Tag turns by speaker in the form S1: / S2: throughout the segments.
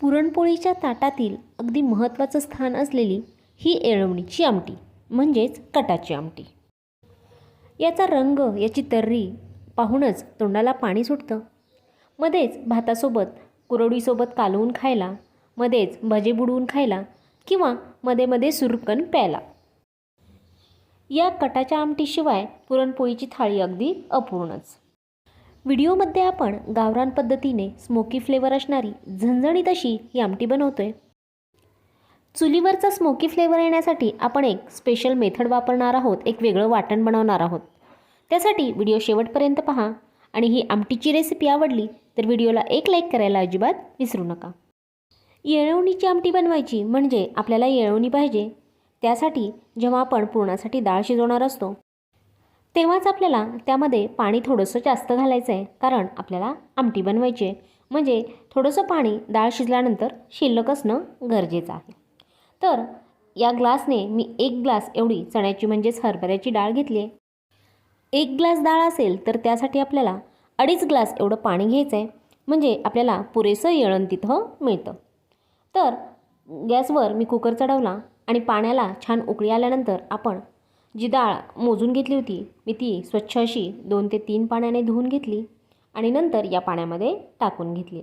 S1: पुरणपोळीच्या ताटातील अगदी महत्त्वाचं स्थान असलेली ही एळवणीची आमटी म्हणजेच कटाची आमटी. याचा रंग याची तर्री पाहूनच तोंडाला पाणी सुटतं. मध्येच भातासोबत कुरडीसोबत कालवून खायला मध्येच भजे बुडवून खायला किंवा मध्ये मध्ये सुरकन प्यायला. या कटाच्या आमटीशिवाय पुरणपोळीची थाळी अगदी अपूर्णच. व्हिडिओमध्ये आपण गावरान पद्धतीने स्मोकी फ्लेवर असणारी झणझणीत अशी ही आमटी बनवतोय. चुलीवरचा स्मोकी फ्लेवर येण्यासाठी आपण एक स्पेशल मेथड वापरणार आहोत एक वेगळं वाटण बनवणार आहोत. त्यासाठी व्हिडिओ शेवटपर्यंत पहा आणि ही आमटीची रेसिपी आवडली तर व्हिडिओला एक लाईक करायला अजिबात विसरू नका. येळवणीची आमटी बनवायची म्हणजे आपल्याला येळवणी पाहिजे. त्यासाठी जेव्हा आपण पुरणासाठी डाळ शिजवणार असतो तेव्हाच आपल्याला त्यामध्ये पाणी थोडंसं जास्त घालायचं आहे कारण आपल्याला आमटी बनवायची आहे. म्हणजे थोडंसं पाणी डाळ शिजल्यानंतर शिल्लक असणं गरजेचं आहे. तर या ग्लासने मी एक ग्लास एवढी चण्याची म्हणजेच हरभऱ्याची डाळ घेतली आहे. एक ग्लास डाळ असेल तर त्यासाठी आपल्याला अडीच ग्लास एवढं पाणी घ्यायचं आहे म्हणजे आपल्याला पुरेसं येळण तिथं मिळतं. तर गॅसवर मी कुकर चढवला आणि पाण्याला छान उकळी आल्यानंतर आपण जी डाळ मोजून घेतली होती मी ती स्वच्छ अशी दोन ते तीन पाण्याने धुवून घेतली आणि नंतर या पाण्यामध्ये टाकून घेतली.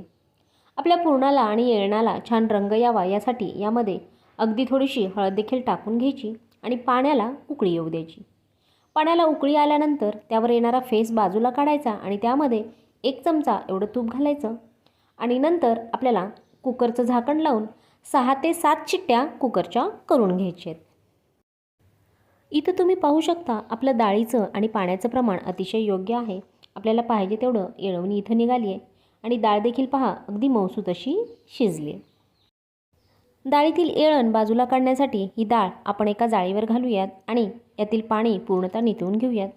S1: आपल्या पुरणाला आणि येळणाला छान रंग यावा यासाठी यामध्ये अगदी थोडीशी हळद देखील टाकून घ्यायची आणि पाण्याला उकळी येऊ द्यायची. पाण्याला उकळी आल्यानंतर त्यावर येणारा फेस बाजूला काढायचा आणि त्यामध्ये एक चमचा एवढं तूप घालायचं आणि नंतर आपल्याला कुकरचं झाकण लावून सहा ते सात चिट्ट्या कुकरच्या करून घ्यायच्या आहेत. इथं तुम्ही पाहू शकता आपलं डाळीचं आणि पाण्याचं प्रमाण अतिशय योग्य आहे. आपल्याला पाहिजे तेवढं येळवणी इथं निघाली आहे. आणि डाळ देखील पहा अगदी मौसूत अशी शिजली आहे. डाळीतील येळण बाजूला काढण्यासाठी ही डाळ आपण एका जाळीवर घालूयात आणि यातील पाणी पूर्णतः नितळून घेऊयात.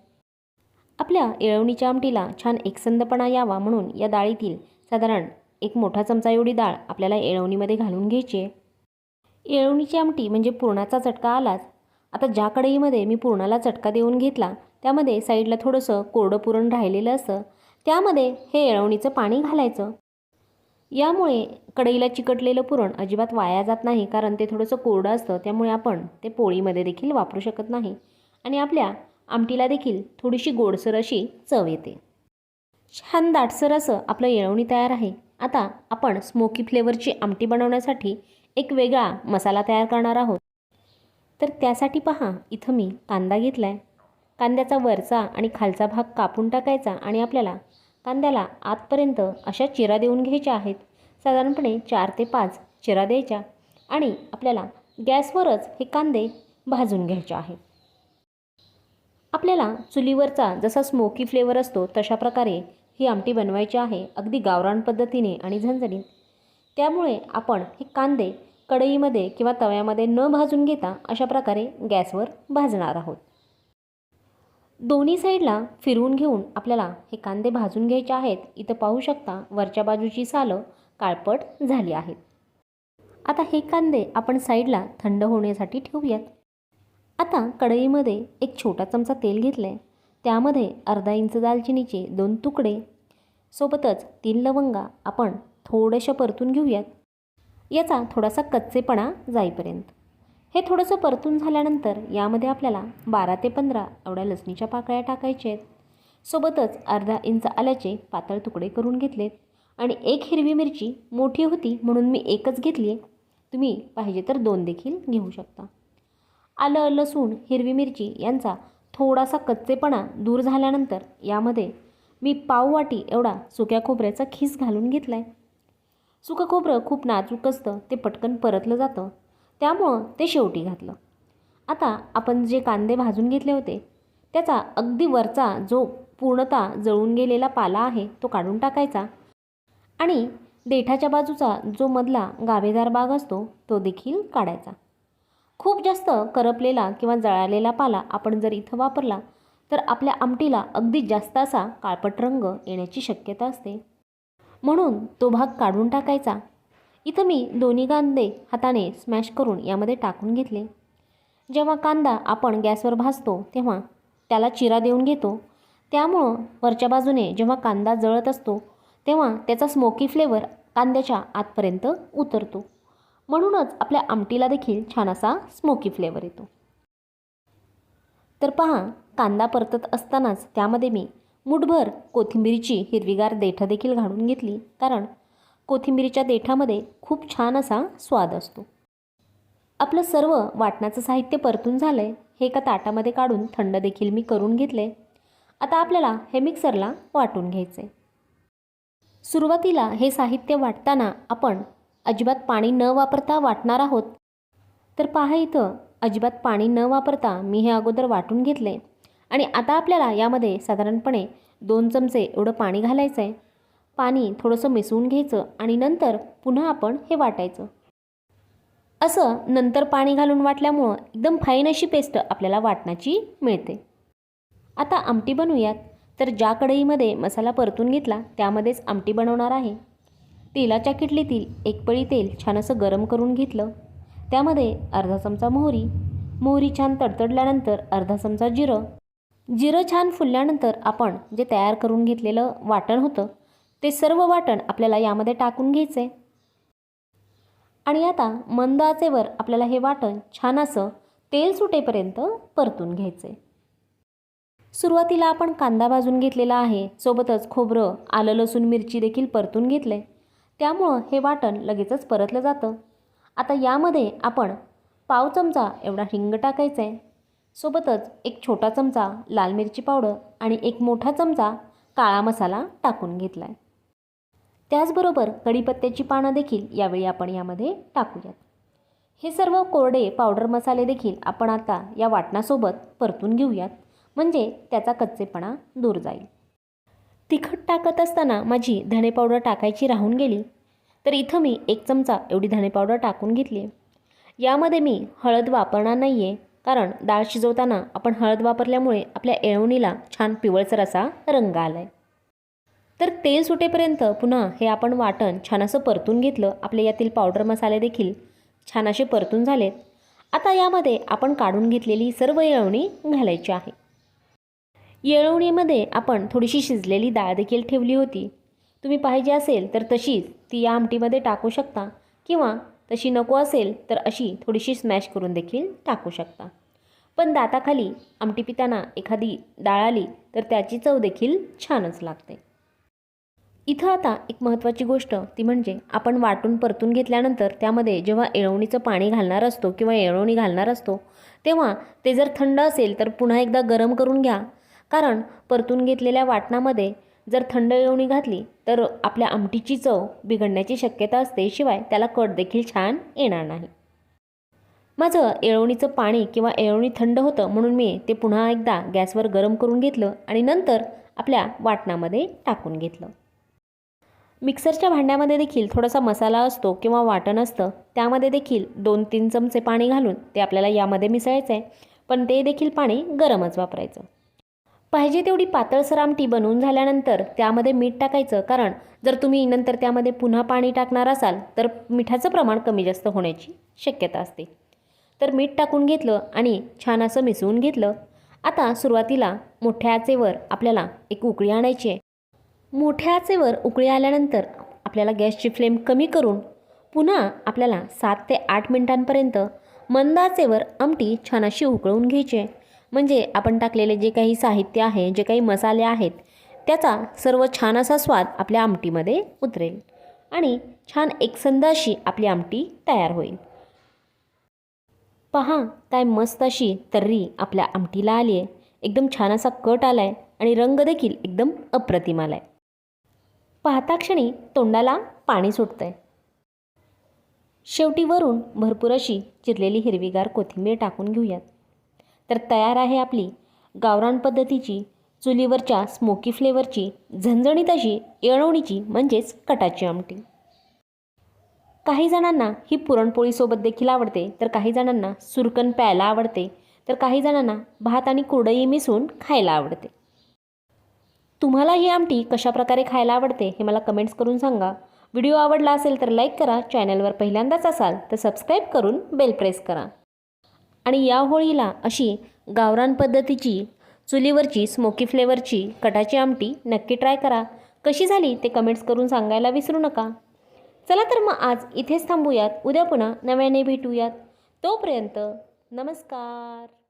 S1: आपल्या येळवणीच्या आमटीला छान एकसंदपणा यावा म्हणून या डाळीतील साधारण एक मोठा चमचा एवढी डाळ आपल्याला येळवणीमध्ये घालून घ्यायची आहे. येळवणीची आमटी म्हणजे पुरणाचा चटका आलाच आता ज्या कढईमध्ये मी पुरणाला चटका देऊन घेतला त्यामध्ये साईडला थोडंसं कोरडं पुरण राहिलेलं असतं त्यामध्ये हे येळवणीचं पाणी घालायचं. यामुळे कढईला चिकटलेलं पुरण अजिबात वाया जात नाही कारण ते थोडंसं कोरडं असतं त्यामुळे आपण ते पोळीमध्ये देखील वापरू शकत नाही. आणि आपल्या आमटीला देखील थोडीशी गोडसर अशी चव येते. छान दाटसर असं आपलं येळवणी तयार आहे. आता आपण स्मोकी फ्लेवरची आमटी बनवण्यासाठी एक वेगळा मसाला तयार करणार आहोत. तर त्यासाठी पहा इथं मी कांदा घेतला आहे कांद्याचा वरचा आणि खालचा भाग कापून टाकायचा आणि आपल्याला कांद्याला आतपर्यंत अशा चिरा देऊन घ्यायच्या आहेत. साधारणपणे चार ते पाच चिरा द्यायच्या आणि आपल्याला गॅसवरच हे कांदे भाजून घ्यायचे आहेत. आपल्याला चुलीवरचा जसा स्मोकी फ्लेवर असतो तशा प्रकारे ही आमटी बनवायची आहे अगदी गावरान पद्धतीने आणि झणझणीत. त्यामुळे आपण हे कांदे कढईमध्ये किंवा तव्यामध्ये न भाजून घेता अशा प्रकारे गॅसवर भाजणार आहोत. दोन्ही साईडला फिरवून घेऊन आपल्याला हे कांदे भाजून घ्यायचे आहेत. इथं पाहू शकता वरच्या बाजूची सालं काळपट झाली आहेत. आता हे कांदे आपण साईडला थंड होण्यासाठी ठेवूयात. आता कढईमध्ये एक छोटा चमचा तेल घेतलं आहे त्यामध्ये अर्धा इंच दालचिनीचे दोन तुकडे. सोबतच तीन लवंगा आपण थोड्याशा परतून घेऊयात. याचा थोडासा कच्चेपणा जाईपर्यंत. हे थोडंसं परतून झाल्यानंतर यामध्ये आपल्याला बारा ते पंधरा एवढ्या लसणीच्या पाकळ्या टाकायच्या आहेत. सोबतच अर्धा इंच आल्याचे पातळ तुकडे करून घेतलेत आणि एक हिरवी मिरची मोठी होती म्हणून मी एकच घेतली आहे तुम्ही पाहिजे तर दोन देखील घेऊ शकता. आलं लसूण हिरवी मिरची यांचा थोडासा कच्चेपणा दूर झाल्यानंतर यामध्ये मी पाववाटी एवढा सुक्या खोबऱ्याचा खीस घालून घेतला आहे सुखखोबरं खोबरं खूप नाजूक असतं ते पटकन परतलं जातं. त्यामुळं ते शेवटी घातलं. आता आपण जे कांदे भाजून घेतले होते त्याचा अगदी वरचा जो पूर्णतः जळून गेलेला पाला आहे तो काढून टाकायचा. आणि देठाच्या बाजूचा जो मधला गावेदार भाग असतो तो देखील काढायचा. खूप जास्त करपलेला किंवा जळालेला पाला आपण जर इथं वापरला तर आपल्या आमटीला अगदी जास्त असा काळपट रंग येण्याची शक्यता असते. म्हणून तो भाग काढून टाकायचा. इथं मी दोन्ही कांदे हाताने स्मॅश करून यामध्ये टाकून घेतले. जेव्हा कांदा आपण गॅसवर भाजतो तेव्हा त्याला चिरा देऊन घेतो. त्यामुळं वरच्या बाजूने जेव्हा कांदा जळत असतो तेव्हा त्याचा स्मोकी फ्लेवर कांद्याच्या आतपर्यंत उतरतो. म्हणूनच आपल्या आमटीला देखील छान असा स्मोकी फ्लेवर येतो. तर पहा कांदा परतत असतानाच त्यामध्ये मी मुठभर कोथिंबीरीची हिरवीगार देठं देखील घालून घेतली कारण कोथिंबीरीच्या देठामध्ये खूप छान असा स्वाद असतो. आपलं सर्व वाटणाचं साहित्य परतून झालं आहे हे एका ताटामध्ये काढून थंड देखील मी करून घेतले. आता आपल्याला हे मिक्सरला वाटून घ्यायचं आहे सुरुवातीला हे साहित्य वाटताना आपण अजिबात पाणी न वापरता वाटणार आहोत. तर पहा इथं अजिबात पाणी न वापरता मी हे अगोदर वाटून घेतले आणि आता आपल्याला यामध्ये साधारणपणे दोन चमचे एवढं पाणी घालायचं आहे पाणी थोडंसं मिसळून घ्यायचं आणि नंतर पुन्हा आपण हे वाटायचं. असं नंतर पाणी घालून वाटल्यामुळं एकदम फाईन अशी पेस्ट आपल्याला वाटण्याची मिळते. आता आमटी बनवूयात. तर ज्या कढईमध्ये मसाला परतून घेतला त्यामध्येच आमटी बनवणार आहे. तेलाच्या किटलीतील एक पळी तेल छान असं गरम करून घेतलं. त्यामध्ये अर्धा चमचा मोहरी. मोहरी छान तडतडल्यानंतर अर्धा चमचा जिरं. जिरं छान फुलल्यानंतर आपण जे तयार करून घेतलेलं वाटण होतं ते सर्व वाटण आपल्याला यामध्ये टाकून घ्यायचं आहे आणि आता मंद आचेवर आपल्याला हे वाटण छान असं तेल सुटेपर्यंत परतून घ्यायचं आहे सुरुवातीला आपण कांदा भाजून घेतलेला आहे सोबतच खोबरं आलं लसूण मिरची देखील परतून घेतले त्यामुळं हे वाटण लगेचच परतलं जातं. आता यामध्ये आपण पाव चमचा एवढा हिंग टाकायचा आहे सोबतच एक छोटा चमचा लाल मिरची पावडर आणि एक मोठा चमचा काळा मसाला टाकून घेतला आहे त्याचबरोबर कढीपत्त्याची पानं देखील यावेळी आपण यामध्ये टाकूयात. हे सर्व कोरडे पावडर मसाले देखील आपण आता या वाटणासोबत परतून घेऊयात म्हणजे त्याचा कच्चेपणा दूर जाईल. तिखट टाकत असताना माझी धणे पावडर टाकायची राहून गेली तर इथं मी एक चमचा एवढी धणे पावडर टाकून घेतली आहे यामध्ये मी हळद वापरणार नाही आहे कारण डाळ शिजवताना आपण हळद वापरल्यामुळे आपल्या येळवणीला छान पिवळसर असा रंग आला आहे तर तेल सुटेपर्यंत पुन्हा हे आपण वाटण छान असं परतून घेतलं. आपले यातील पावडर मसाले देखील छान असे परतून झालेत. आता यामध्ये आपण काढून घेतलेली सर्व येळवणी घालायची आहे. येळवणीमध्ये आपण थोडीशी शिजलेली डाळ देखील ठेवली होती. तुम्ही पाहिजे असेल तर तशीच ती या आमटीमध्ये टाकू शकता किंवा तशी नको असेल तर अशी थोडीशी स्मॅश करून देखील टाकू शकता. पण दाताखाली आमटी पिताना एखादी डाळ आली तर त्याची चव देखील छानच लागते. इथं आता एक महत्त्वाची गोष्ट ती म्हणजे आपण वाटून परतून घेतल्यानंतर त्यामध्ये जेव्हा येळवणीचं पाणी घालणार असतो किंवा येळवणी घालणार असतो तेव्हा ते जर थंड असेल तर पुन्हा एकदा गरम करून घ्या. कारण परतून घेतलेल्या वाटणामध्ये जर थंड येवणी घातली तर आपल्या आमटीची चव बिघडण्याची शक्यता असते. शिवाय त्याला कट देखील छान येणार नाही. माझं येळवणीचं पाणी किंवा येळवणी थंड होतं म्हणून मी ते पुन्हा एकदा गॅसवर गरम करून घेतलं आणि नंतर आपल्या वाटणामध्ये टाकून घेतलं. मिक्सरच्या भांड्यामध्ये देखील थोडासा मसाला असतो किंवा वाटण असतं त्यामध्ये देखील दोन तीन चमचे पाणी घालून ते आपल्याला यामध्ये मिसळायचं आहे पण ते देखील पाणी गरमच वापरायचं. पाहिजे तेवढी पातळसर आमटी बनवून झाल्यानंतर त्यामध्ये मीठ टाकायचं. कारण जर तुम्ही नंतर त्यामध्ये पुन्हा पाणी टाकणार असाल तर मिठाचं प्रमाण कमी जास्त होण्याची शक्यता असते. तर मीठ टाकून घेतलं आणि छान असं मिसळून घेतलं. आता सुरुवातीला मोठ्या आचेवर आपल्याला एक उकळी आणायची आहे. मोठ्या आचेवर उकळी आल्यानंतर आपल्याला गॅसची फ्लेम कमी करून पुन्हा आपल्याला सात ते आठ मिनिटांपर्यंत मंद आचेवर आमटी छान अशी उकळून घ्यायची आहे. म्हणजे आपण टाकलेले जे काही साहित्य आहे जे काही मसाले आहेत त्याचा सर्व छान असा स्वाद आपल्या आमटीमध्ये उतरेल आणि छान एकसंध अशी आपली आमटी तयार होईल. पहा काय मस्त अशी तर्री आपल्या आमटीला आली आहे. एकदम छान असा कट आला आहे आणि रंग देखील एकदम अप्रतिम आला आहे पाहता क्षणी तोंडाला पाणी सुटतं आहे शेवटी वरून भरपूर अशी चिरलेली हिरवीगार कोथिंबीर टाकून घेऊयात. तर तयार आहे आपली गावरान पद्धतीची चुलीवरच्या स्मोकी फ्लेवरची झणझणीत अशी येळवणीची म्हणजेच कटाची आमटी. काही जणांना ही पुरणपोळीसोबत देखील आवडते तर काही जणांना सुरकण प्यायला आवडते तर काही जणांना भात आणि कुरडई मिसळून खायला आवडते. तुम्हाला ही आमटी कशाप्रकारे खायला आवडते हे मला कमेंट्स करून सांगा. व्हिडिओ आवडला असेल तर लाईक करा चॅनलवर पहिल्यांदाच असाल तर सबस्क्राईब करून बेल प्रेस करा. आणि या होळीला अशी गावरान पद्धतीची चुलीवरची स्मोकी फ्लेवरची कटाची आमटी नक्की ट्राय करा. कशी झाली ते कमेंट्स करून सांगायला विसरू नका. चला तर मग आज इथेच थांबूयात. उद्या पुन्हा नव्याने भेटूयात. तोपर्यंत नमस्कार.